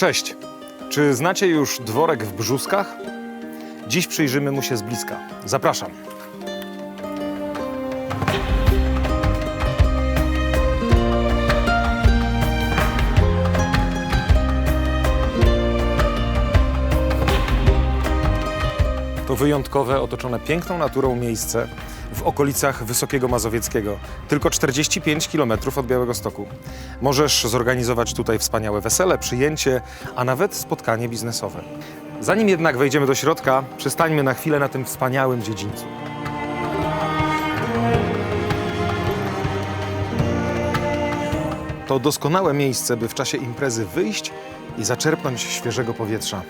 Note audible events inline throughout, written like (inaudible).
Cześć! Czy znacie już dworek w Brzuskach? Dziś przyjrzymy mu się z bliska. Zapraszam. To wyjątkowe, otoczone piękną naturą miejsce w okolicach Wysokiego Mazowieckiego, tylko 45 km od Białegostoku. Możesz zorganizować tutaj wspaniałe wesele, przyjęcie, a nawet spotkanie biznesowe. Zanim jednak wejdziemy do środka, przystańmy na chwilę na tym wspaniałym dziedzińcu. To doskonałe miejsce, by w czasie imprezy wyjść i zaczerpnąć świeżego powietrza.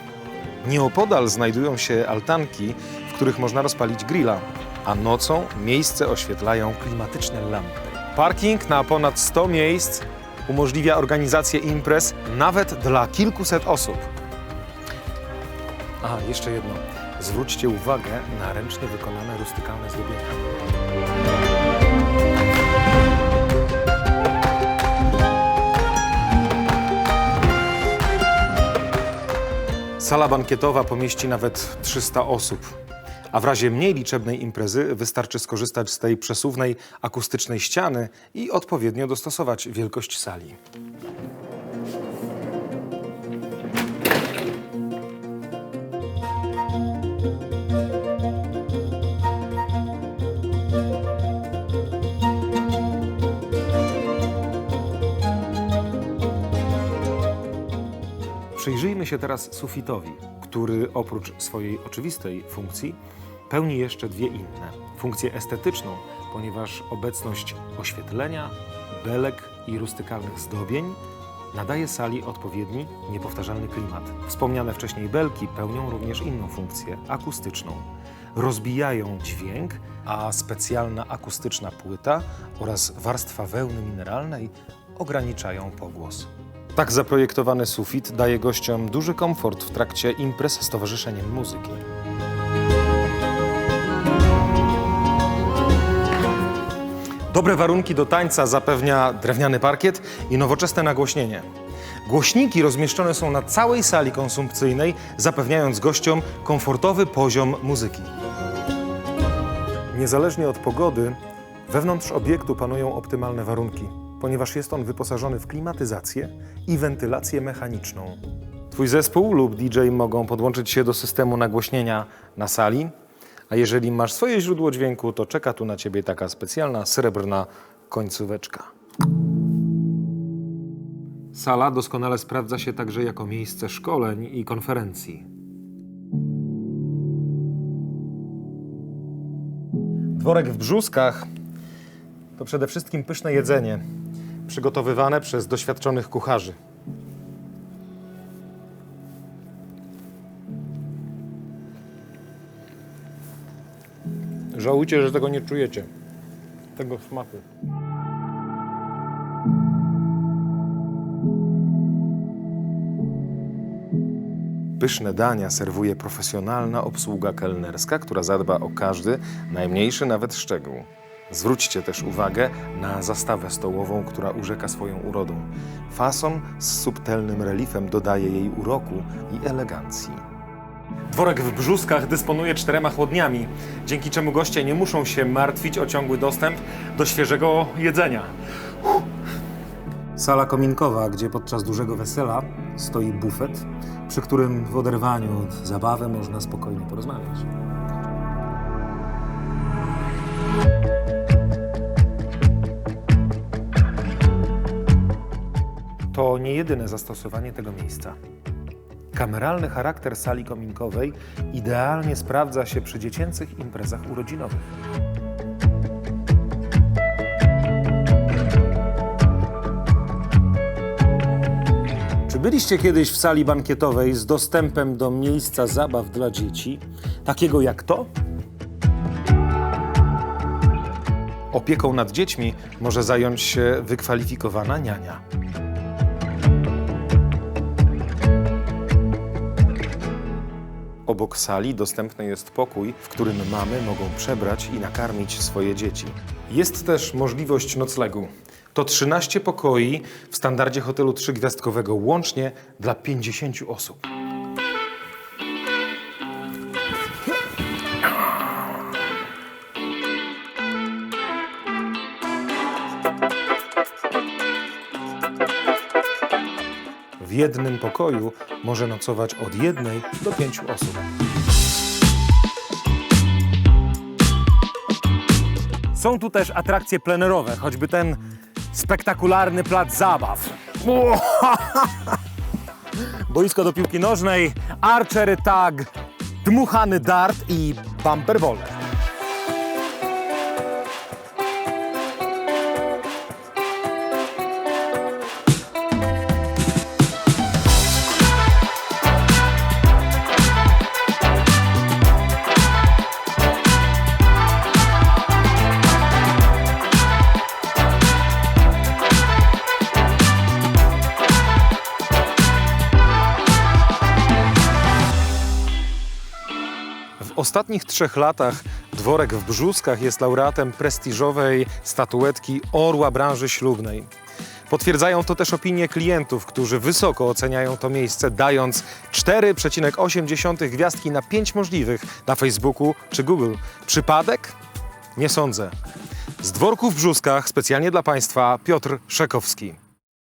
Nieopodal znajdują się altanki, w których można rozpalić grilla, a nocą miejsce oświetlają klimatyczne lampy. Parking na ponad 100 miejsc umożliwia organizację imprez nawet dla kilkuset osób. A, jeszcze jedno. Zwróćcie uwagę na ręcznie wykonane rustykalne zdobienia. Sala bankietowa pomieści nawet 300 osób. A w razie mniej liczebnej imprezy wystarczy skorzystać z tej przesuwnej akustycznej ściany i odpowiednio dostosować wielkość sali. Przyjrzyjmy się teraz sufitowi, który oprócz swojej oczywistej funkcji pełni jeszcze dwie inne. Funkcję estetyczną, ponieważ obecność oświetlenia, belek i rustykalnych zdobień nadaje sali odpowiedni, niepowtarzalny klimat. Wspomniane wcześniej belki pełnią również inną funkcję akustyczną. Rozbijają dźwięk, a specjalna akustyczna płyta oraz warstwa wełny mineralnej ograniczają pogłos. Tak zaprojektowany sufit daje gościom duży komfort w trakcie imprez z Towarzyszeniem Muzyki. Dobre warunki do tańca zapewnia drewniany parkiet i nowoczesne nagłośnienie. Głośniki rozmieszczone są na całej sali konsumpcyjnej, zapewniając gościom komfortowy poziom muzyki. Niezależnie od pogody, wewnątrz obiektu panują optymalne warunki, ponieważ jest on wyposażony w klimatyzację i wentylację mechaniczną. Twój zespół lub DJ mogą podłączyć się do systemu nagłośnienia na sali, a jeżeli masz swoje źródło dźwięku, to czeka tu na ciebie taka specjalna srebrna końcóweczka. Sala doskonale sprawdza się także jako miejsce szkoleń i konferencji. Dworek w Brzuskach to przede wszystkim pyszne jedzenie, przygotowywane przez doświadczonych kucharzy. Żałujcie, że tego nie czujecie. Tego smaku. Pyszne dania serwuje profesjonalna obsługa kelnerska, która zadba o każdy, najmniejszy nawet szczegół. Zwróćcie też uwagę na zastawę stołową, która urzeka swoją urodą. Fason z subtelnym reliefem dodaje jej uroku i elegancji. Dworek w Brzuskach dysponuje czterema chłodniami, dzięki czemu goście nie muszą się martwić o ciągły dostęp do świeżego jedzenia. Sala kominkowa, gdzie podczas dużego wesela stoi bufet, przy którym w oderwaniu od zabawy można spokojnie porozmawiać. Nie jedyne zastosowanie tego miejsca. Kameralny charakter sali kominkowej idealnie sprawdza się przy dziecięcych imprezach urodzinowych. Czy byliście kiedyś w sali bankietowej z dostępem do miejsca zabaw dla dzieci, takiego jak to? Opieką nad dziećmi może zająć się wykwalifikowana niania. Obok sali dostępny jest pokój, w którym mamy mogą przebrać i nakarmić swoje dzieci. Jest też możliwość noclegu. To To 13 pokoi w standardzie hotelu trzygwiazdkowego łącznie dla 50 osób. W jednym pokoju może nocować od jednej do pięciu osób. Są tu też atrakcje plenerowe, choćby ten spektakularny plac zabaw. (laughs) Boisko do piłki nożnej, archery tag, dmuchany dart i bumper volley. W ostatnich trzech latach dworek w Brzuskach jest laureatem prestiżowej statuetki Orła branży ślubnej. Potwierdzają to też opinie klientów, którzy wysoko oceniają to miejsce, dając 4,8 gwiazdki na 5 możliwych na Facebooku czy Google. Przypadek? Nie sądzę. Z dworku w Brzuskach specjalnie dla Państwa Piotr Szekowski.